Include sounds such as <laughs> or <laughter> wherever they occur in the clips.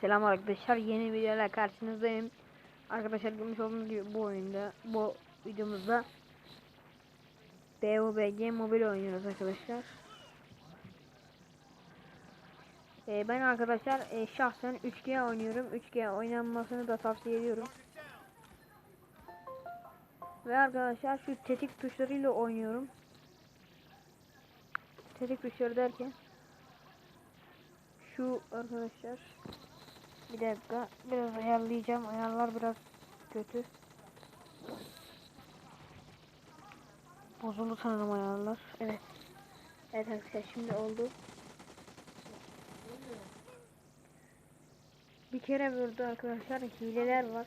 Selam arkadaşlar yeni videoyla karşınızdayım. Arkadaşlar görmüş olduğunuz gibi bu oyunda bu videomuzda BOBG mobil oynuyoruz arkadaşlar. Ee, ben arkadaşlar e, şahsen 3G oynuyorum. 3G oynanmasını da tavsiye ediyorum. Ve arkadaşlar şu tetik tuşlarıyla oynuyorum. Tetik tuşları derken şu arkadaşlar bir dakika biraz ayarlayacağım. Ayarlar biraz kötü. Bozuldu sanırım ayarlar. Evet. Evet arkadaşlar şimdi oldu. Bir kere vurdu arkadaşlar hileler var.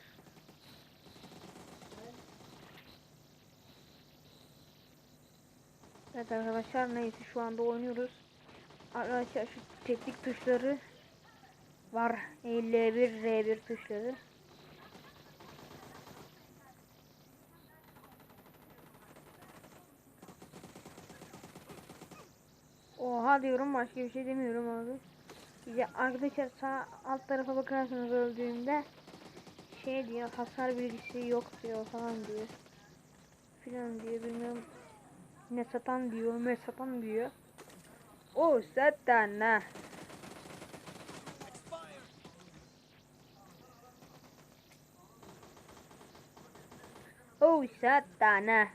Evet arkadaşlar neyse şu anda oynuyoruz. Arkadaşlar şu teknik tuşları var. L1, R1 tuşları. Oha diyorum başka bir şey demiyorum abi. İşte arkadaşlar sağ alt tarafa bakarsanız öldüğümde şey diyor hasar bilgisi yok diyor falan diyor. Filan diyor bilmem ne satan diyor ne satan diyor. O satan ha. 4 tane.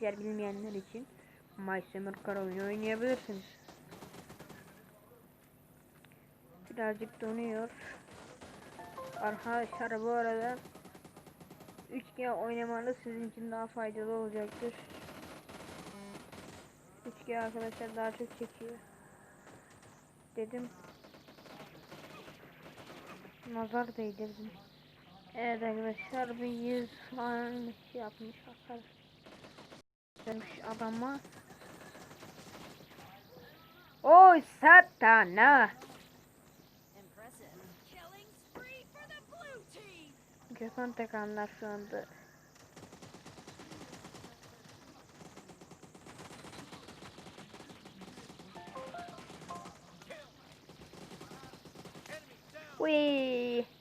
Eğer bilmeyenler için My Summer Car oyunu oynayabilirsiniz. Birazcık donuyor. Arkadaşlar bu arada 3G oynamanız sizin için daha faydalı olacaktır. 3G arkadaşlar daha çok çekiyor. Dedim. Nazar değdirdim. Evet arkadaşlar bir yüz falan şey yapmış. Demiş adama. Oy satana. Gökhan Tekanlar Uy.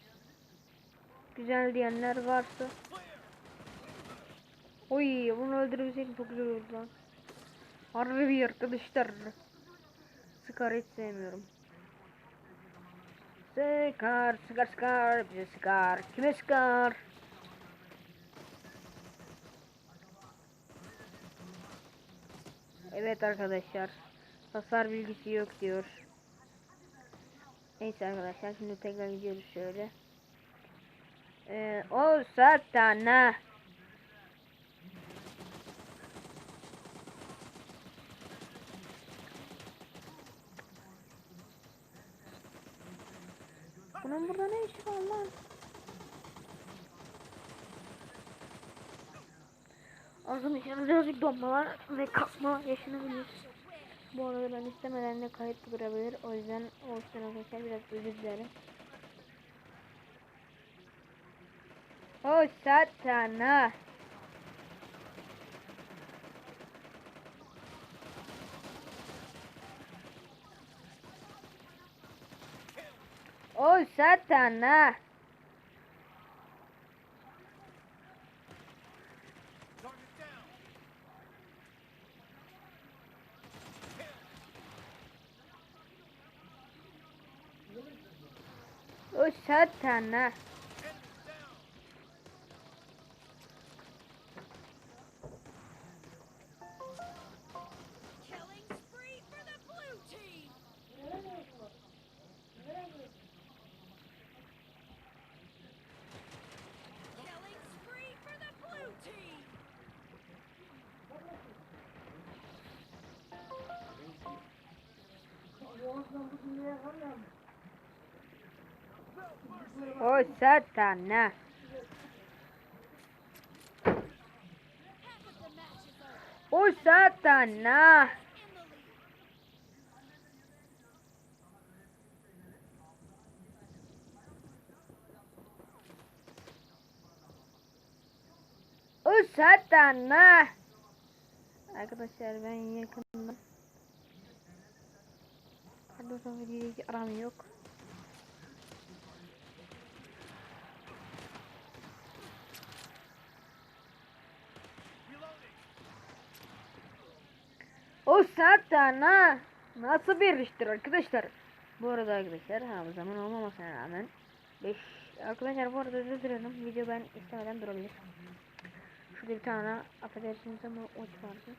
Güzel diyenler varsa. Uy bunu öldürebilseydim çok güzel olurdu lan. Harbi arkadaşlar. Sıkar hiç sevmiyorum. Sıkar, sıkar, sıkar, bize sıkar. Kime sıkar? Evet arkadaşlar. Hasar bilgisi yok diyor. Neyse arkadaşlar şimdi tekrar gidiyoruz şöyle. Ee, o satana. Bunun burada ne işi var lan? Arkadaşlar birazcık donma var ve kasma yaşanabilir. Bu arada ben istemeden de kayıt durabilir. O yüzden o yüzden arkadaşlar biraz özür dilerim. O satana. O satana. O satana. O is over. O the lead. O satana. Arkadaşlar ben yakından Koronavirüs aram yok. O zaten ha. Nasıl bir iştir arkadaşlar? Bu arada arkadaşlar hafızamın olmamasına rağmen 5 Arkadaşlar bu arada özür dilerim video ben istemeden durabilir. Şurada bir tane affedersiniz ama uç vardı.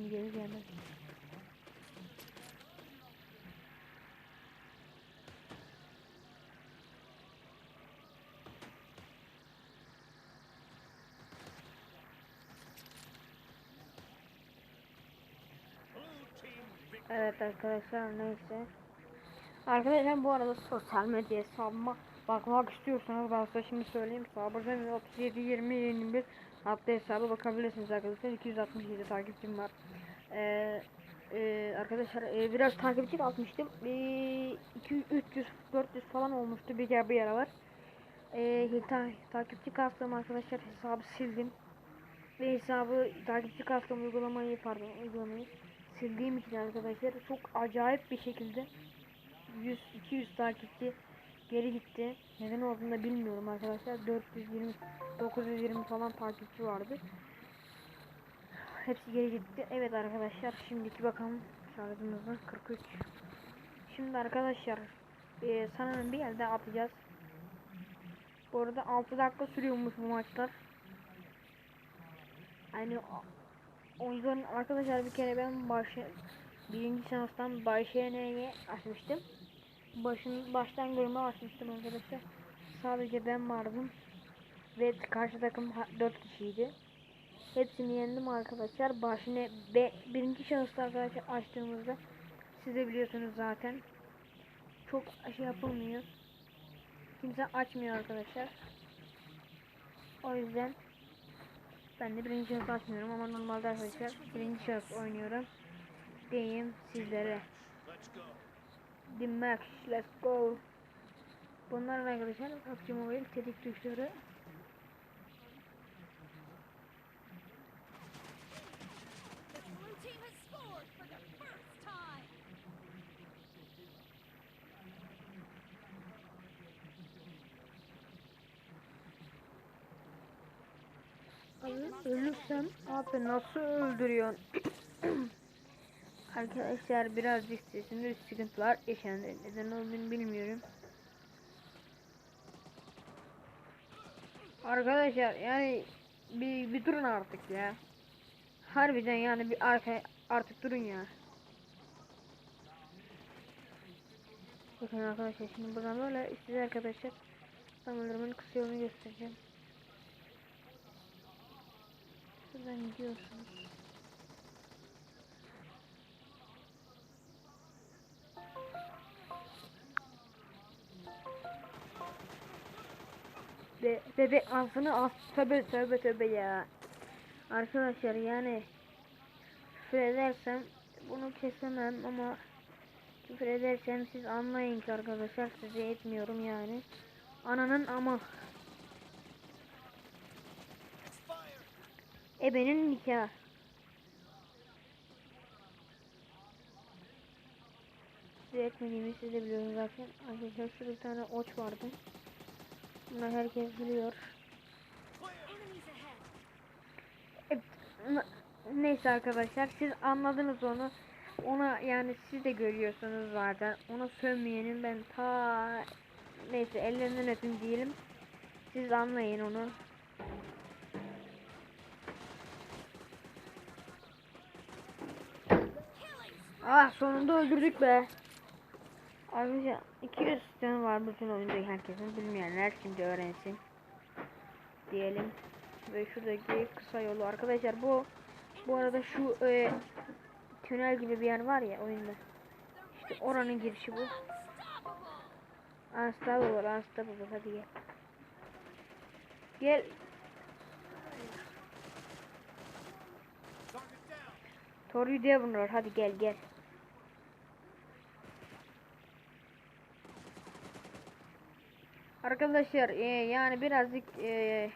Şimdi geri gelmez. Evet arkadaşlar neyse. Arkadaşlar bu arada sosyal medya hesabıma bakmak istiyorsanız ben size şimdi söyleyeyim. Sabırdan 37 20 21 adlı hesaba bakabilirsiniz arkadaşlar. 267 takipçim var. Ee, arkadaşlar e, biraz takipçi atmıştım. E, 200 300 400 falan olmuştu bir yer bir yere var. E, ta, takipçi kastım arkadaşlar hesabı sildim. Ve hesabı takipçi kastım uygulamayı pardon uygulamayı sildiğim için arkadaşlar çok acayip bir şekilde 100-200 takipçi geri gitti. Neden olduğunu da bilmiyorum arkadaşlar. 420 920 falan takipçi vardı. Hepsi geri gitti. Evet arkadaşlar şimdiki bakalım şarjımızda 43. Şimdi arkadaşlar e, sanırım bir yerde atacağız. Bu arada 6 dakika sürüyormuş bu maçlar. Yani o yüzden arkadaşlar bir kere ben başı birinci şanstan Bayşene'ye açmıştım. Başın baştan görme açmıştım arkadaşlar. Sadece ben vardım. Ve karşı takım 4 kişiydi. Hepsini yendim arkadaşlar. Başını be, birinci şahısta arkadaşlar açtığımızda siz de biliyorsunuz zaten. Çok şey yapılmıyor. Kimse açmıyor arkadaşlar. O yüzden ben de birinci şahıs açmıyorum ama normalde arkadaşlar birinci şahıs oynuyorum. Diyeyim sizlere. The let's go. Bunlar arkadaşlar PUBG Mobile tetik tuşları. Ölürsem abi nasıl öldürüyorsun? <clears throat> Arkadaşlar birazcık sesimde sıkıntılar yaşandı. Neden olduğunu bilmiyorum. Arkadaşlar yani bir, bir durun artık ya. Harbiden yani bir arka artık durun ya. Bakın arkadaşlar şimdi buradan böyle size arkadaşlar tam öldürmenin kısa yolunu göstereceğim. Şuradan gidiyorsunuz. Be bebek ağzını as tövbe tövbe tövbe ya. Arkadaşlar yani küfür edersem bunu kesemem ama küfür edersem siz anlayın ki arkadaşlar size etmiyorum yani. Ananın ama Ebenin nikahı. Size etmediğimi siz de biliyorsunuz zaten. Arkadaşlar şurada bir tane oç vardı. Bunu herkes biliyor. Neyse arkadaşlar siz anladınız onu. Ona yani siz de görüyorsunuz zaten. Ona sönmeyenin ben ta neyse ellerinden öpün diyelim. Siz anlayın onu. Ah sonunda öldürdük be. Arkadaşlar 200 canı var bütün oyundaki herkesin bilmeyenler şimdi öğrensin. Diyelim. Ve şuradaki kısa yolu arkadaşlar bu bu arada şu e, tünel gibi bir yer var ya oyunda. İşte oranın girişi bu. Unstoppable, unstoppable hadi gel. Gel. Toruyu diye bunlar. Hadi gel gel. Arkadaşlar e, yani birazcık e,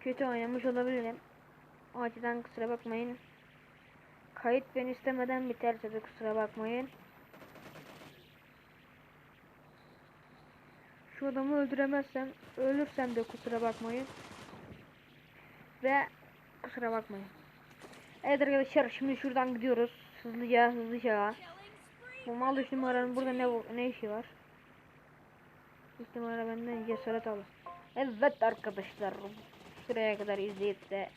kötü oynamış olabilirim. O açıdan kusura bakmayın. Kayıt ben istemeden biterse de kusura bakmayın. Şu adamı öldüremezsem, ölürsem de kusura bakmayın. Ve kusura bakmayın. Evet arkadaşlar şimdi şuradan gidiyoruz. Hızlıca hızlıca. Bu mal üç numaranın burada ne ne işi var? Üç numara benden cesaret alır. Evet arkadaşlar. Şuraya kadar izleyip de.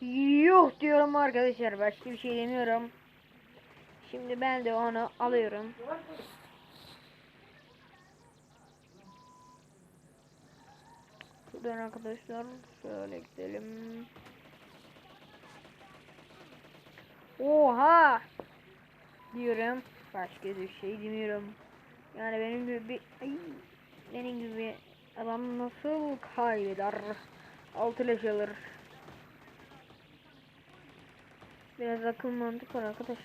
Yuh diyorum arkadaşlar. Başka bir şey demiyorum. Şimdi ben de onu alıyorum. Şuradan arkadaşlar şöyle gidelim. Oha! Diyorum. Başka bir şey demiyorum. Yani benim gibi bir ay, benim gibi adam nasıl kaybeder? Altı leş alır. Biraz akıl mantık var arkadaş.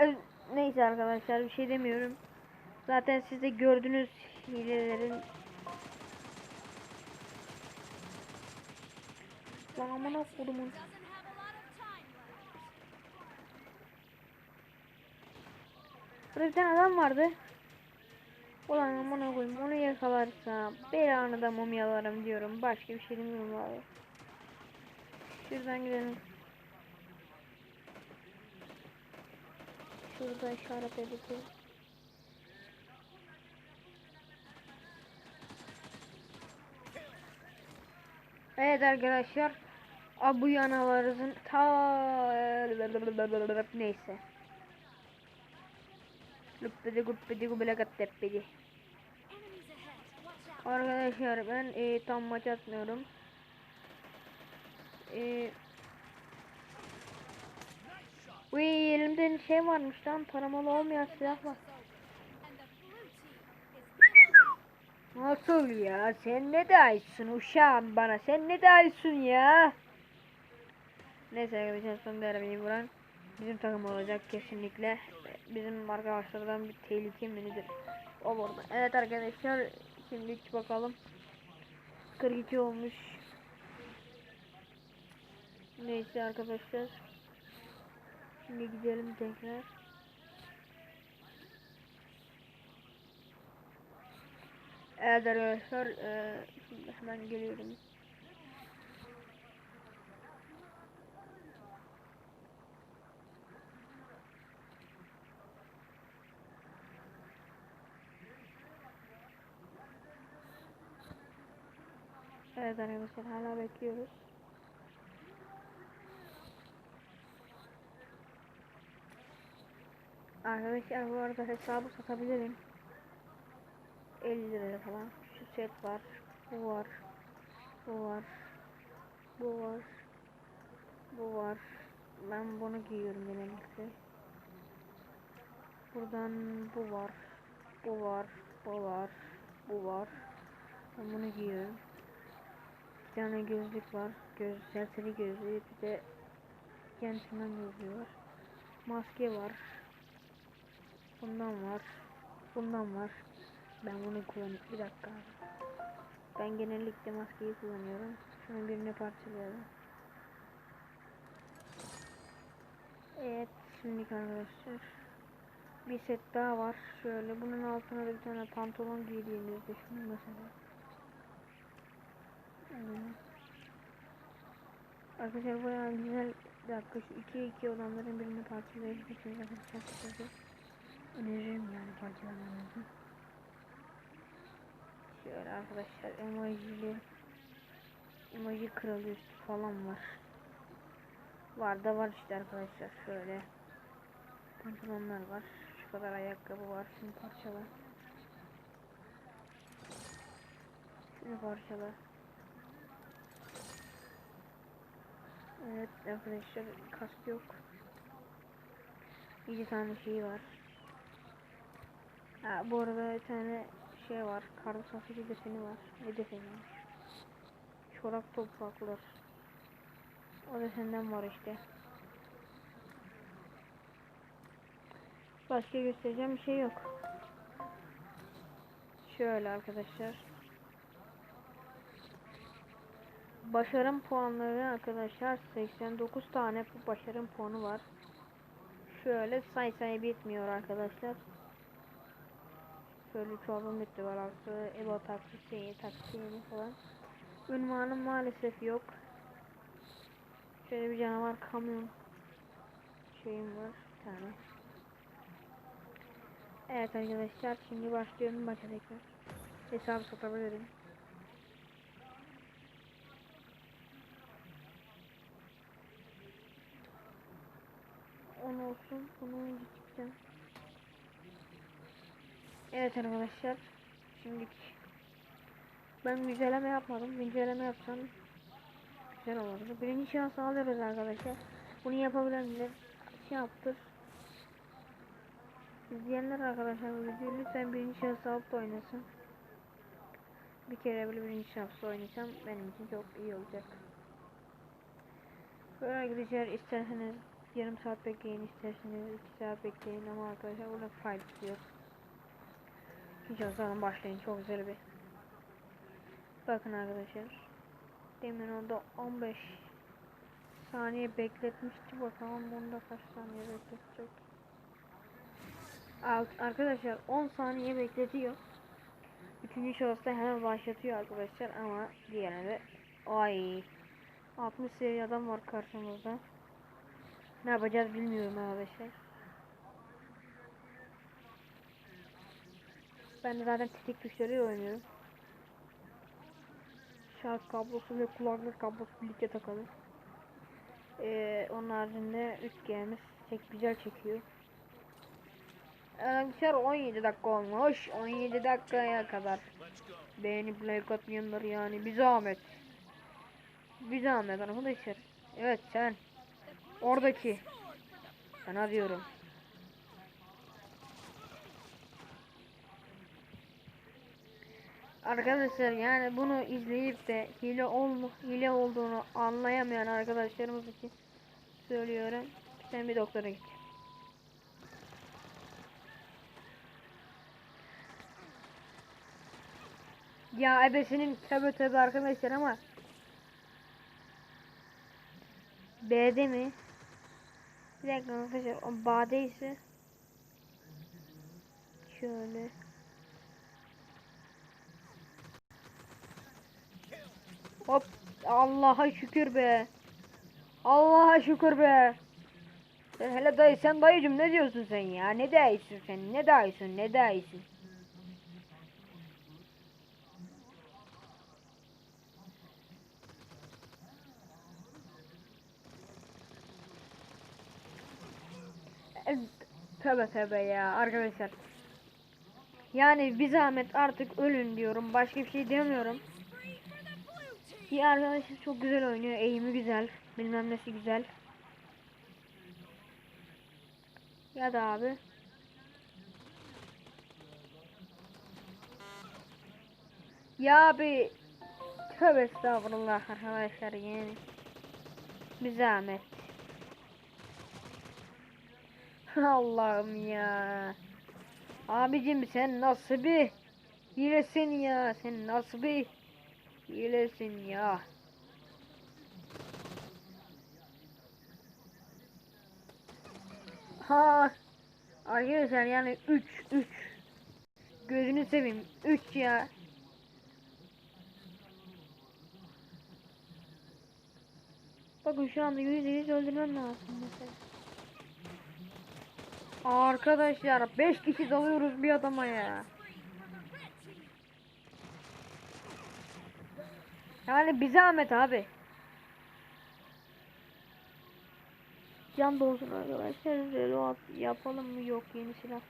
Ee, Neyse arkadaşlar bir şey demiyorum. Zaten siz de gördünüz hilelerin. Lan amına kodumun. Doesn't have a lot of time left. Burada bir tane adam vardı. Ulan amına koyayım onu yakalarsam belanı da mumyalarım diyorum. Başka bir şey demiyorum abi. Şuradan gidelim. Şurada işaret edildi. Evet arkadaşlar. Abu yanalarımızın ta neyse. Luppidi guppidi gubelagat out. Arkadaşlar ben e, tam maç atmıyorum. E, Uy elimde şey varmış lan taramalı olmayan silah var. Nasıl ya? Sen ne dayısın uşağım bana? Sen ne dayısın ya? Neyse arkadaşlar son derbeyi vuran bizim takım olacak kesinlikle. Bizim arkadaşlardan bir tehlike mi nedir? O burada. Evet arkadaşlar şimdi bakalım. 42 olmuş. Neyse arkadaşlar. Şimdi gidelim tekrar. Evet arkadaşlar eee, şimdi hemen geliyorum. Evet arkadaşlar hala bekliyoruz. Arkadaşlar bu arada hesabı satabilirim. 50 liraya falan. Şu set var. Bu var. Bu var. Bu var. Bu var. Ben bunu giyiyorum genellikle. Buradan bu var. Bu var. Bu var. Bu var. Ben bunu giyiyorum. Bir tane gözlük var. Göz, serseri gözlüğü. Bir de kendisinden gözlüğü var. Maske var. Bundan var. Bundan var. Ben bunu kullanıyorum. Bir dakika. Ben genellikle maskeyi kullanıyorum. Şunu birine parçalayalım. Evet. Şimdi arkadaşlar. Bir set daha var. Şöyle bunun altına da bir tane pantolon giydiğimizde şunu mesela. Hmm. Arkadaşlar buraya güzel bir dakika şu iki iki olanların birini arkadaşlar size. Öneririm yani parçalamanızı. Şöyle arkadaşlar emojili emoji kralı üstü falan var. Var da var işte arkadaşlar şöyle pantolonlar var. Şu kadar ayakkabı var. Şunu parçala. Şunu parçala. Evet arkadaşlar kask yok. Bir tane şey var. Ha, bu arada bir tane şey var. Karlı satıcı deseni var. Ne deseni var? Çorak topraklar. O desenden var işte. Başka göstereceğim bir şey yok. Şöyle arkadaşlar. Başarım puanları arkadaşlar 89 tane başarım puanı var. Şöyle say say bitmiyor arkadaşlar. Şöyle çoğalım bitti var artı Ebo taksisi, taksiyeni falan. Ünvanım maalesef yok. Şöyle bir canavar kamyon şeyim var bir tane. Evet arkadaşlar şimdi başlıyorum maça tekrar. Hesabı satabilirim. 10 olsun. Bunu Evet arkadaşlar. Şimdi ben güncelleme yapmadım. Güncelleme yapsam güzel olurdu. Birinci şans alıyoruz arkadaşlar. Bunu yapabilenler şey yaptır. İzleyenler arkadaşlar videoyu lütfen birinci şans alıp da oynasın. Bir kere böyle birinci şansla oynasam benim için çok iyi olacak. Böyle arkadaşlar isterseniz yarım saat bekleyin isterseniz 2 saat bekleyin ama arkadaşlar burada faydası yok. Zaman başlayın çok güzel bir. Bakın arkadaşlar. Demin orada 15 saniye bekletmişti bakalım bunda kaç saniye bekletecek. Alt, arkadaşlar 10 saniye bekletiyor. Üçüncü şahısta hemen başlatıyor arkadaşlar ama diğerinde ay 60 seviye adam var karşımızda. Ne yapacağız bilmiyorum arkadaşlar. Ben zaten tetik tuşlarıyla oynuyorum. Şarj kablosu ve kulaklık kablosu birlikte takalı. Ee, onun haricinde 3G'miz çek güzel çekiyor. Arkadaşlar 17 dakika olmuş. 17 dakikaya kadar. Beğenip like atmayanlar yani bir zahmet. Bir zahmet arkadaşlar. Evet sen. Oradaki. Sana diyorum. Arkadaşlar yani bunu izleyip de hile olma, hile olduğunu anlayamayan arkadaşlarımız için söylüyorum. Sen bir doktora git. Ya ebesinin tabi tabi arkadaşlar ama B'de mi? Bir dakika arkadaşlar o B'de şöyle Hop Allah'a şükür be. Allah'a şükür be. Sen hele dayı sen dayıcım ne diyorsun sen ya? Ne dayısın sen? Ne dayısın? Ne dayısın? Tövbe tövbe ya arkadaşlar. Yani bir zahmet artık ölün diyorum. Başka bir şey demiyorum. İyi arkadaşlar çok güzel oynuyor. Eğimi güzel. Bilmem nesi güzel. Ya da abi. Ya abi. Tövbe estağfurullah arkadaşlar yani. Bir zahmet. <laughs> Allah'ım ya. Abicim sen nasıl bir hilesin ya? Sen nasıl bir hilesin ya? Ha. Arkadaşlar yani 3 3 Gözünü seveyim 3 ya. Bakın şu anda %100 öldürmem lazım mesela. Arkadaşlar 5 kişi dalıyoruz bir adama ya. Yani bir zahmet abi. Can dolsun arkadaşlar. Reload yapalım mı? Yok yeni silah.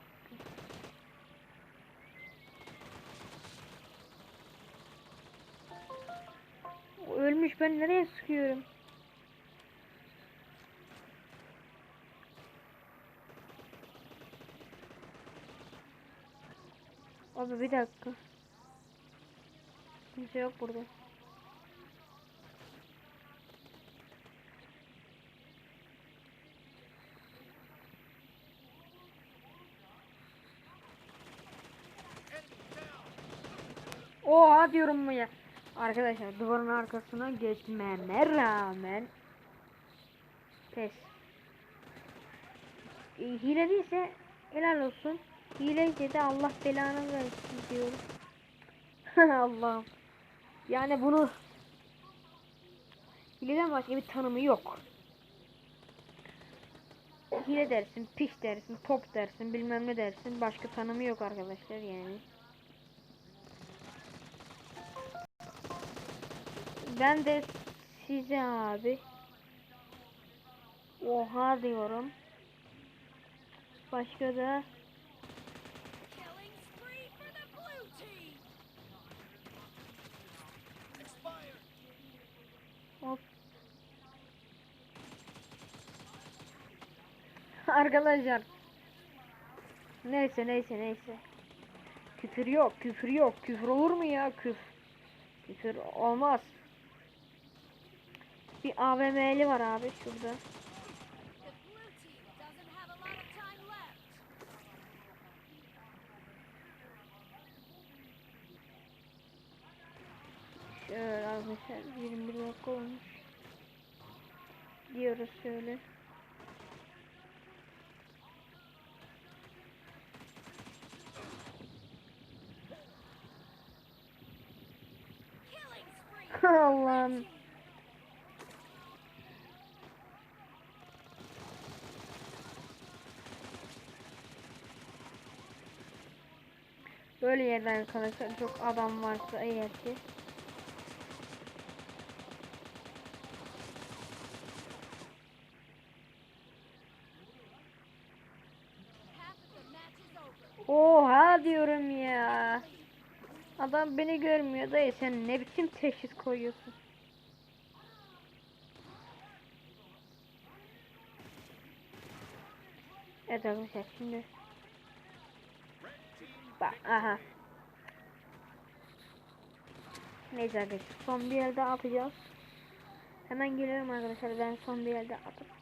Ölmüş ben nereye sıkıyorum? Abi bir dakika. Kimse yok burada. Oha diyorum mu ya? Arkadaşlar duvarın arkasına geçmeme rağmen pes. E, hile değilse helal olsun. Hileyse de Allah belanı versin diyorum. <laughs> Allah'ım. Yani bunu hileden başka bir tanımı yok. Hile dersin, piş dersin, top dersin, bilmem ne dersin. Başka tanımı yok arkadaşlar yani. Ben de size abi oha diyorum. Başka da hop. <laughs> Arkadaşlar. Neyse neyse neyse. Küfür yok, küfür yok. Küfür olur mu ya? Küfür. Küfür olmaz. Bir AVM'li var abi şurada. Şöyle arkadaşlar 21 dakika olmuş. Diyoruz şöyle. <laughs> Allah'ım. Böyle yerde arkadaşlar çok adam varsa eğer ki. Oha diyorum ya. Adam beni görmüyor dayı sen ne biçim teşhis koyuyorsun? Evet arkadaşlar şimdi Bak aha. Neyse arkadaşlar son bir elde atacağız. Hemen geliyorum arkadaşlar ben son bir elde atıp